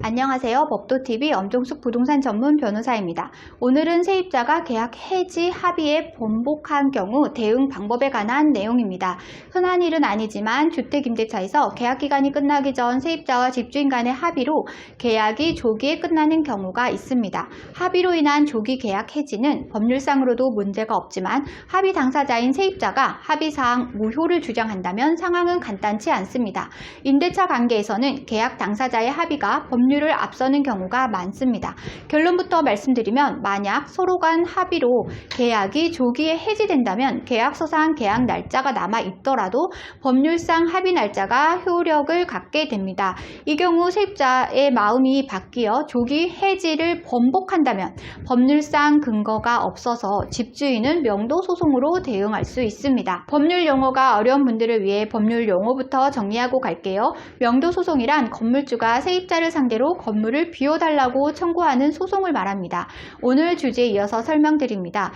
안녕하세요. 법도TV 엄종숙 부동산 전문 변호사입니다. 오늘은 세입자가 계약 해지 합의에 번복한 경우 대응 방법에 관한 내용입니다. 흔한 일은 아니지만 주택임대차에서 계약 기간이 끝나기 전 세입자와 집주인 간의 합의로 계약이 조기에 끝나는 경우가 있습니다. 합의로 인한 조기 계약 해지는 법률상으로도 문제가 없지만 합의 당사자인 세입자가 합의사항 무효를 주장한다면 상황은 간단치 않습니다. 임대차 관계에서는 계약 당사자의 합의가 법률 을 앞서는 경우가 많습니다. 결론부터 말씀드리면 만약 서로 간 합의로 계약이 조기에 해지된다면 계약서상 계약 날짜가 남아 있더라도 법률상 합의 날짜가 효력을 갖게 됩니다. 이 경우 세입자의 마음이 바뀌어 조기 해지를 번복한다면 법률상 근거가 없어서 집주인은 명도 소송으로 대응할 수 있습니다. 법률 용어가 어려운 분들을 위해 법률 용어부터 정리하고 갈게요. 명도 소송이란 건물주가 세입자를 상대로 건물을 비워달라고 청구하는 소송을 말합니다. 오늘 주제에 이어서 설명드립니다.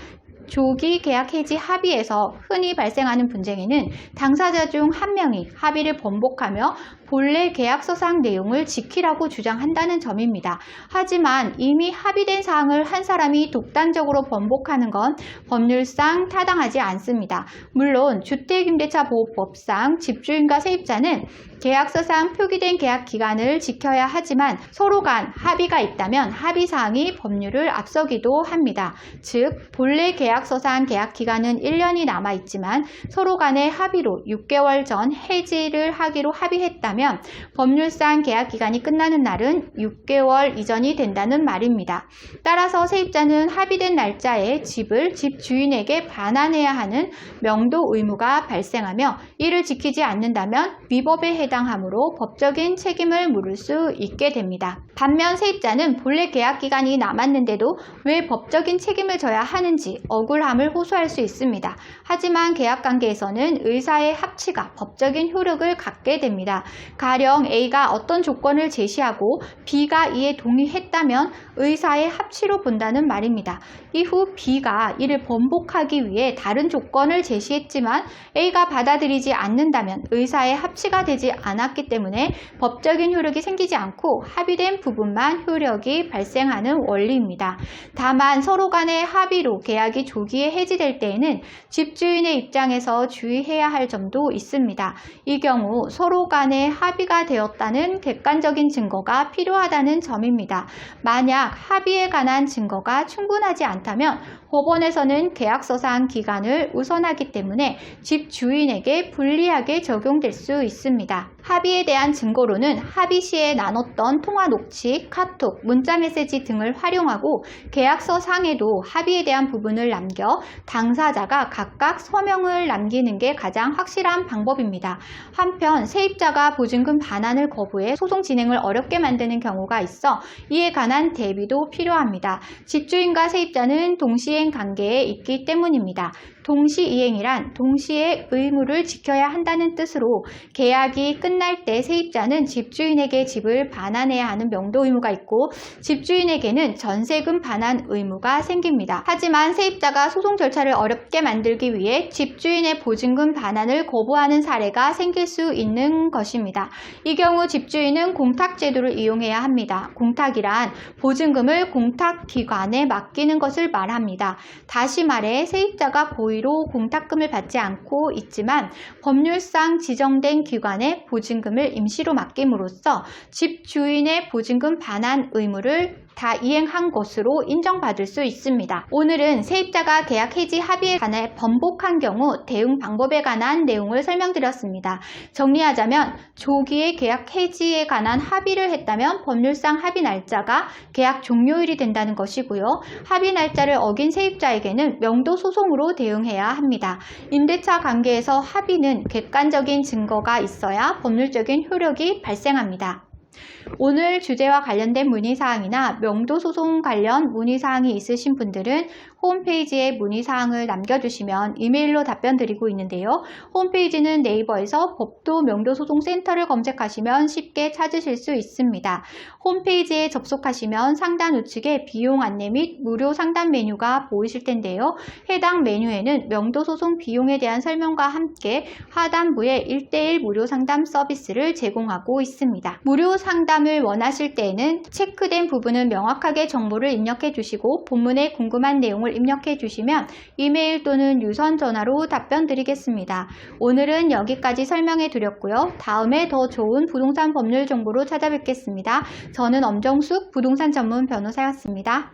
조기 계약 해지 합의에서 흔히 발생하는 분쟁에는 당사자 중 한 명이 합의를 번복하며 본래 계약서상 내용을 지키라고 주장한다는 점입니다. 하지만 이미 합의된 사항을 한 사람이 독단적으로 번복하는 건 법률상 타당하지 않습니다. 물론 주택임대차보호법상 집주인과 세입자는 계약서상 표기된 계약 기간을 지켜야 하지만 서로 간 합의가 있다면 합의 사항이 법률을 앞서기도 합니다. 즉 본래 계약 서상 계약 기간은 1년이 남아 있지만 서로 간의 합의로 6개월 전 해지를 하기로 합의했다면 법률상 계약 기간이 끝나는 날은 6개월 이전이 된다는 말입니다. 따라서 세입자는 합의된 날짜에 집을 집 주인에게 반환해야 하는 명도 의무가 발생하며 이를 지키지 않는다면 위법에 해당하므로 법적인 책임을 물을 수 있게 됩니다. 반면 세입자는 본래 계약 기간이 남았는데도 왜 법적인 책임을 져야 하는지 억울 함을 호소할 수 있습니다. 하지만 계약 관계에서는 의사의 합치가 법적인 효력을 갖게 됩니다. 가령 A가 어떤 조건을 제시하고 B가 이에 동의했다면 의사의 합치로 본다는 말입니다. 이후 B가 이를 번복하기 위해 다른 조건을 제시했지만 A가 받아들이지 않는다면 의사의 합치가 되지 않았기 때문에 법적인 효력이 생기지 않고 합의된 부분만 효력이 발생하는 원리입니다. 다만 서로 간의 합의로 계약이 조기에 해지될 때에는 집주인의 입장에서 주의해야 할 점도 있습니다. 이 경우 서로 간의 합의가 되었다는 객관적인 증거가 필요하다는 점입니다. 만약 합의에 관한 증거가 충분하지 않다면 법원에서는 계약서상 기간을 우선하기 때문에 집 주인에게 불리하게 적용될 수 있습니다. 합의에 대한 증거로는 합의 시에 나눴던 통화 녹취, 카톡, 문자 메시지 등을 활용하고 계약서 상에도 합의에 대한 부분을 남겨 당사자가 각각 서명을 남기는 게 가장 확실한 방법입니다. 한편 세입자가 보증금 반환을 거부해 소송 진행을 어렵게 만드는 경우가 있어 이에 관한 대비도 필요합니다. 집주인과 세입자는 동시행 관계에 있기 때문입니다. 동시이행이란 동시에 의무를 지켜야 한다는 뜻으로 계약이 끝날 때 세입자는 집주인에게 집을 반환해야 하는 명도 의무가 있고 집주인에게는 전세금 반환 의무가 생깁니다. 하지만 세입자가 소송 절차를 어렵게 만들기 위해 집주인의 보증금 반환을 거부하는 사례가 생길 수 있는 것입니다. 이 경우 집주인은 공탁 제도를 이용해야 합니다. 공탁이란 보증금을 공탁 기관에 맡기는 것을 말합니다. 다시 말해 세입자가 고의로 공탁금을 받지 않고 있지만 법률상 지정된 기관에 보증금을 임시로 맡김으로써 집 주인의 보증금 반환 의무를 다 이행한 것으로 인정받을 수 있습니다. 오늘은 세입자가 계약 해지 합의에 관해 번복한 경우 대응 방법에 관한 내용을 설명드렸습니다. 정리하자면 조기에 계약 해지에 관한 합의를 했다면 법률상 합의 날짜가 계약 종료일이 된다는 것이고요. 합의 날짜를 어긴 세입자에게는 명도 소송으로 대응해야 합니다. 임대차 관계에서 합의는 객관적인 증거가 있어야 법률적인 효력이 발생합니다. 오늘 주제와 관련된 문의사항이나 명도소송 관련 문의사항이 있으신 분들은 홈페이지에 문의사항을 남겨주시면 이메일로 답변 드리고 있는데요. 홈페이지는 네이버에서 법도 명도소송센터를 검색하시면 쉽게 찾으실 수 있습니다. 홈페이지에 접속하시면 상단 우측에 비용 안내 및 무료 상담 메뉴가 보이실 텐데요. 해당 메뉴에는 명도소송 비용에 대한 설명과 함께 하단부에 1대1 무료 상담 서비스를 제공하고 있습니다. 무료 상담을 원하실 때에는 체크된 부분은 명확하게 정보를 입력해 주시고 본문에 궁금한 내용을 입력해 주시면 이메일 또는 유선 전화로 답변 드리겠습니다. 오늘은 여기까지 설명해 드렸고요. 다음에 더 좋은 부동산 법률 정보로 찾아뵙겠습니다. 저는 엄정숙 부동산 전문 변호사였습니다.